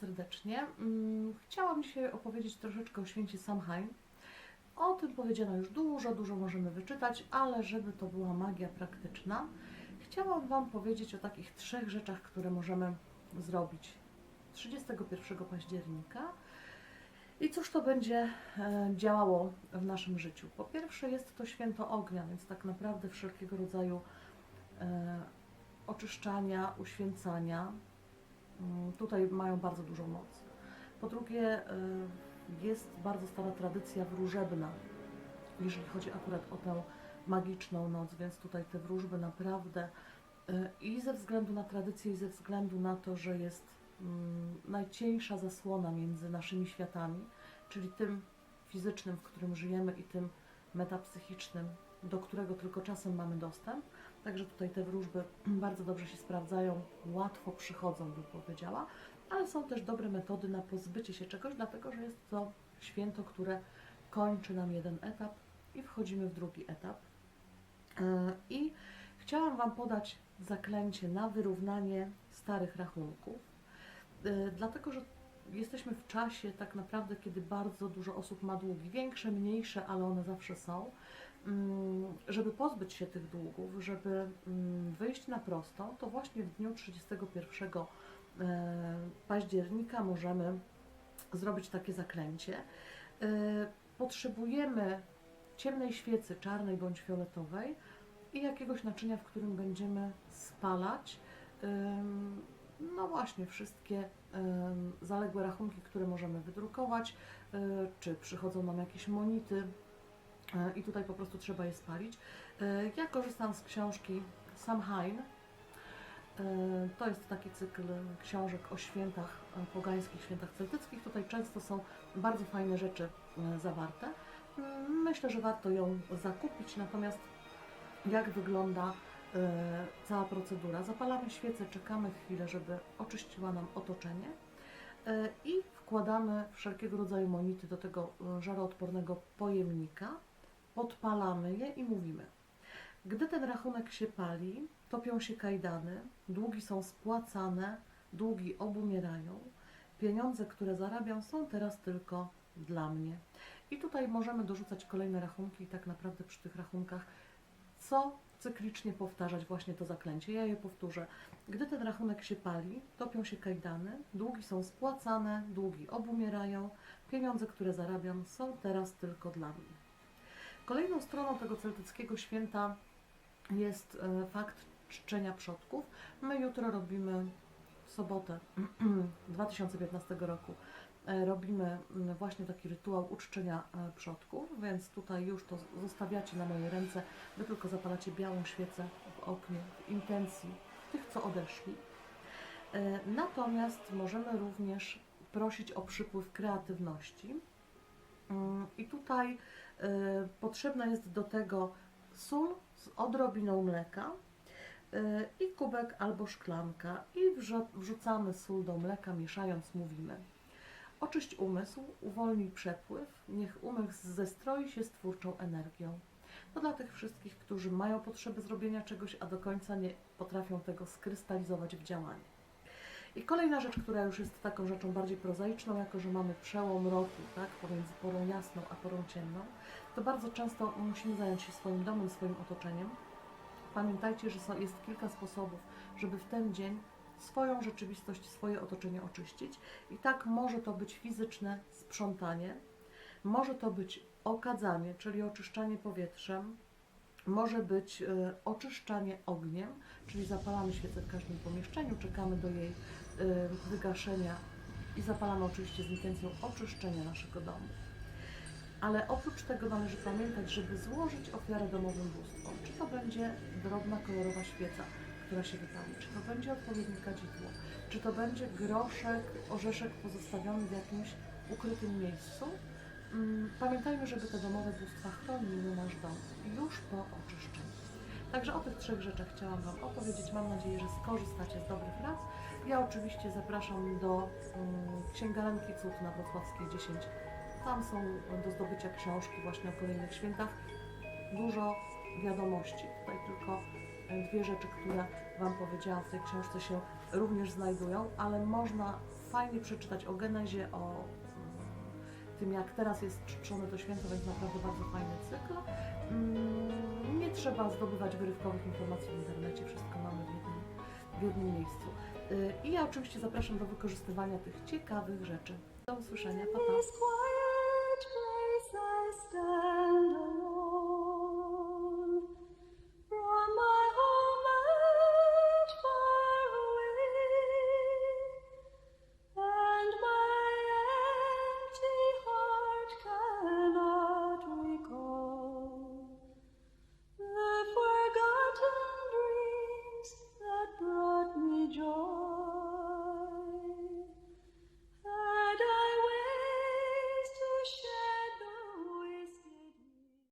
serdecznie. Mm, Chciałam dzisiaj opowiedzieć troszeczkę o święcie Samhain. O tym powiedziano już dużo, dużo możemy wyczytać, ale żeby to była magia praktyczna, chciałam Wam powiedzieć o takich trzech rzeczach, które możemy zrobić 31 października. I cóż to będzie e, działało w naszym życiu? Po pierwsze, jest to święto ognia, więc tak naprawdę wszelkiego rodzaju e, oczyszczania, uświęcania tutaj mają bardzo dużą moc. Po drugie, e, jest bardzo stara tradycja wróżebna, jeżeli chodzi akurat o tę magiczną noc, więc tutaj te wróżby naprawdę e, i ze względu na tradycję, i ze względu na to, że jest mm, najcieńsza zasłona między naszymi światami, czyli tym fizycznym, w którym żyjemy, i tym metapsychicznym, do którego tylko czasem mamy dostęp. Także tutaj te wróżby bardzo dobrze się sprawdzają, łatwo przychodzą, bym powiedziała, ale są też dobre metody na pozbycie się czegoś, dlatego że jest to święto, które kończy nam jeden etap i wchodzimy w drugi etap. E, I chciałam Wam podać zaklęcie na wyrównanie starych rachunków, e, dlatego że jesteśmy w czasie tak naprawdę, kiedy bardzo dużo osób ma długi, większe, mniejsze, ale one zawsze są. Mm, Żeby pozbyć się tych długów, żeby mm, wyjść na prostą, to właśnie w dniu 31 e, października możemy zrobić takie zaklęcie. E, Potrzebujemy ciemnej świecy, czarnej bądź fioletowej i jakiegoś naczynia, w którym będziemy spalać no właśnie wszystkie zaległe rachunki, które możemy wydrukować, y, czy przychodzą nam jakieś monity i tutaj po prostu trzeba je spalić. Y, Ja korzystam z książki Samhain. Y, To jest taki cykl książek o świętach pogańskich, świętach celtyckich. Tutaj często są bardzo fajne rzeczy zawarte. Myślę, że warto ją zakupić, natomiast jak wygląda e, cała procedura? Zapalamy świecę, czekamy chwilę, żeby oczyściła nam otoczenie e, i wkładamy wszelkiego rodzaju monity do tego e, żaroodpornego pojemnika, podpalamy je i mówimy. Gdy ten rachunek się pali, topią się kajdany, długi są spłacane, długi obumierają, pieniądze, które zarabiam, są teraz tylko dla mnie. I tutaj możemy dorzucać kolejne rachunki i tak naprawdę przy tych rachunkach co cyklicznie powtarzać właśnie to zaklęcie. Ja je powtórzę. Gdy ten rachunek się pali, topią się kajdany, długi są spłacane, długi obumierają, pieniądze, które zarabiam, są teraz tylko dla mnie. Kolejną stroną tego celtyckiego święta jest e, fakt czczenia przodków. My jutro robimy w sobotę 2015 roku e, robimy właśnie taki rytuał uczczenia e, przodków, więc tutaj już to zostawiacie na moje ręce. Wy tylko zapalacie białą świecę w oknie, w intencji tych, co odeszli. Natomiast możemy również prosić o przypływ kreatywności. I tutaj e, potrzebna jest do tego sól z odrobiną mleka e, i kubek albo szklanka i wrzucamy sól do mleka, mieszając mówimy. Oczyść umysł, uwolnij przepływ, niech umysł zestroi się z twórczą energią. To dla tych wszystkich, którzy mają potrzeby zrobienia czegoś, a do końca nie potrafią tego skrystalizować w działanie. I kolejna rzecz, która już jest taką rzeczą bardziej prozaiczną, jako że mamy przełom roku, tak, pomiędzy porą jasną a porą ciemną, to bardzo często musimy zająć się swoim domem, swoim otoczeniem. Pamiętajcie, że jest kilka sposobów, żeby w ten dzień swoją rzeczywistość, swoje otoczenie oczyścić. I tak może to być fizyczne sprzątanie, może to być okadzanie, czyli oczyszczanie powietrzem, może być e, oczyszczanie ogniem, czyli zapalamy świecę w każdym pomieszczeniu, czekamy do jej wygaszenia i zapalamy oczywiście z intencją oczyszczenia naszego domu. Ale oprócz tego należy pamiętać, żeby złożyć ofiarę domowym bóstwom. Czy to będzie drobna, kolorowa świeca, która się wypali, czy to będzie odpowiednie kadzidło, czy to będzie groszek, orzeszek pozostawiony w jakimś ukrytym miejscu. Mm, Pamiętajmy, żeby te domowe bóstwa chroniły nasz dom już po oczyszczeniu. Także o tych trzech rzeczach chciałam Wam opowiedzieć. Mam nadzieję, że skorzystacie z dobrych rad. Ja oczywiście zapraszam do um, księgarenki Cud na Wrocławskiej 10. Tam są do zdobycia książki właśnie o kolejnych świętach. Dużo wiadomości. Tutaj tylko e, dwie rzeczy, które Wam powiedziałam w tej książce się również znajdują, ale można fajnie przeczytać o genezie, o mm, tym, jak teraz jest czczone to święto, więc naprawdę bardzo fajny cykl. Mm, Nie trzeba zdobywać wyrywkowych informacji w internecie, wszystko mamy w jednym, w jednym miejscu. Y, I ja oczywiście zapraszam do wykorzystywania tych ciekawych rzeczy. Do usłyszenia, pa pa!